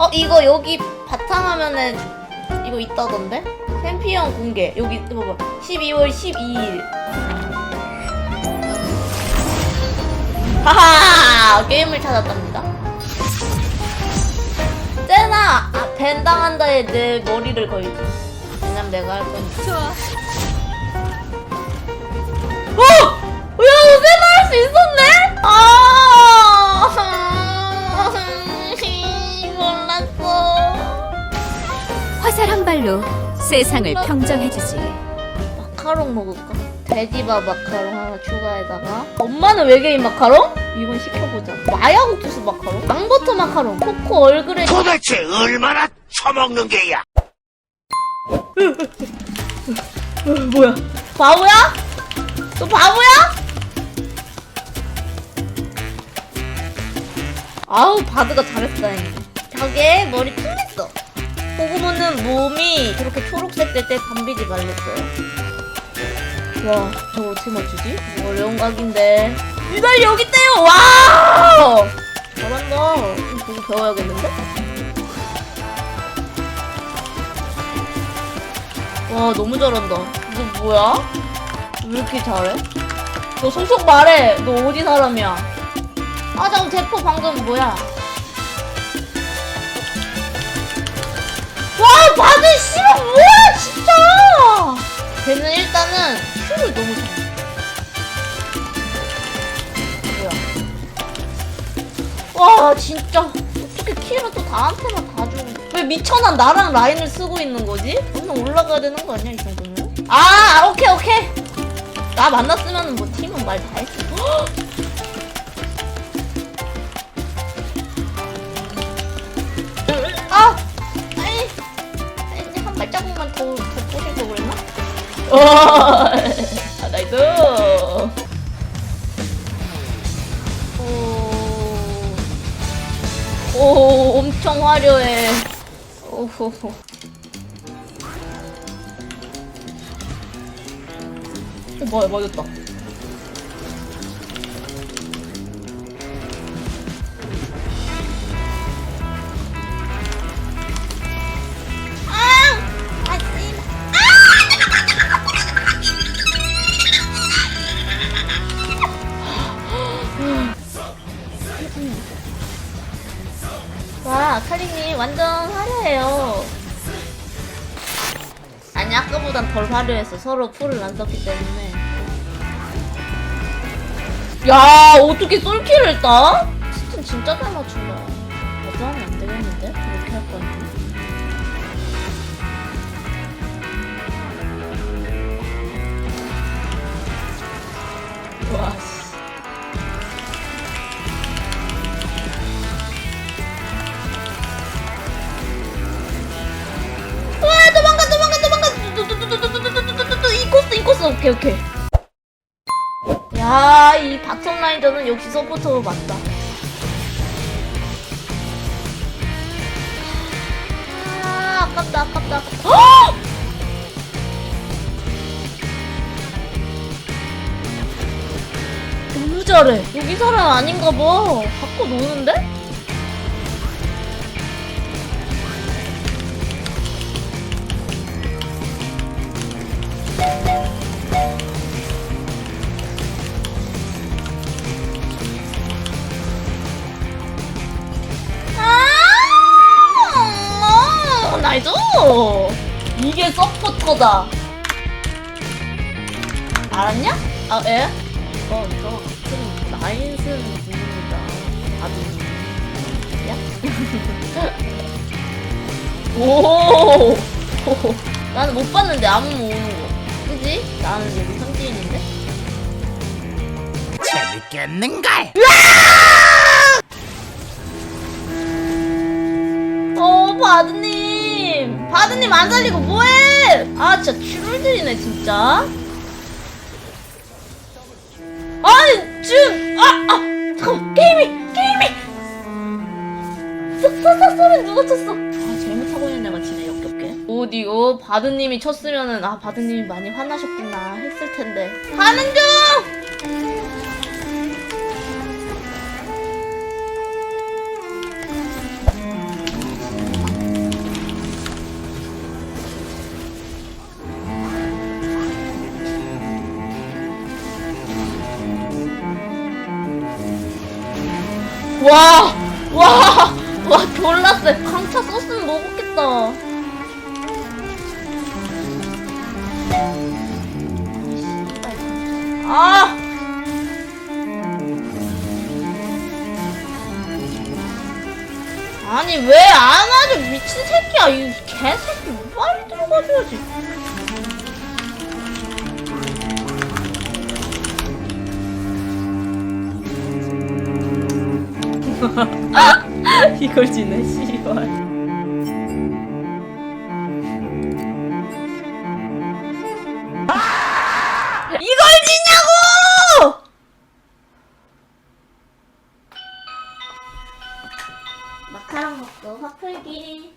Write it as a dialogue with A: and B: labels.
A: 어 이거 여기 바탕화면에 이거 있다던데? 챔피언 공개. 여기 봐봐. 12월 12일. 하하! 게임을 찾았답니다. 쟤나 아, 벤 당한다에 내 머리를 걸지. 왜냐면 내가 할 거니까.
B: 좋아. 세상을 평정해주지.
A: 마카롱 먹을까? 돼지밥 마카롱 하나 추가해다가 엄마는 외계인 마카롱? 이건 시켜보자 마약 옥수수 마카롱? 망버터 마카롱 코코 얼그레이
C: 도대체 얼마나 처먹는 게야?
A: 뭐야 바보야? 너 바보야? 아우 바드가 잘했어 다행히 벽에 머리 퉁했어 고구모는 몸이 저렇게 초록색 될 때 담비지 말랬어요. 와 저거 어떻게 맞추지? 어려운 각인데. 유달 여기 있대요! 와 잘한다. 좀 보고 배워야겠는데? 와 너무 잘한다. 너 뭐야? 왜 이렇게 잘해? 너 속속 말해. 너 어디 사람이야? 아 잠깐 대포 방금 뭐야 와 바들 씨발 뭐야 진짜? 걔는 일단은 큐를 너무 잘해 뭐야? 와 진짜. 어떻게 키를 또 나한테만 다 주고 왜 미천한 나랑 라인을 쓰고 있는 거지? 오늘 올라가야 되는 거 아니야 이 정도면? 아 오케이 오케이. 나 만났으면 뭐 팀은 말 다 했어 아, 나이스. 오, 오 엄청 화려해. 오호호. 어 뭐야 맞았다 완전 화려해요. 아니, 아까보단 덜 화려했어. 서로 풀을 안 썼기 때문에. 야, 어떻게 솔킬을 따? 스튼 진짜 잘 맞춘다. 하면 안 되겠는데? 이렇게 할 건데. 오케이 오케이. 야 이 박성 라인저는 역시 서포터로 맞다. 아 아깝다 아깝다 아깝다. 헉! 너무 잘해. 여기 사람 아닌가 봐. 바꿔 노는데? 아, 나이스! 이게 서포터다. 알았냐? 아, 예? 어, 저 같은 쓰는 분입니다. 아주. 야? 오! 나는 못 봤는데 아무 못 오는 거. 그지? 나는 여기 현지인인데?
C: 재밌겠는걸?
A: 어, 바드님! 안 살리고 뭐해! 아, 진짜 큐를들이네, 진짜. 아니, 지금, 아, 아! 잠깐, 게임이, 게임이! 소리 누가 쳤어? 아, 잘못하고 있는 애가 지네, 역겹게. 어디요? 바드님이 쳤으면은, 아, 바드님이 많이 화나셨구나 했을 텐데. 가는 중! 와, 와, 와, 졸랐어. 강차 썼으면 먹었겠다. 아! 아니, 왜안 와줘, 미친 새끼야. 이 개새끼, 빨리 들어가줘야지. 이걸 지네, 씨발. 지냐고! 마카롱 먹고 화풀기.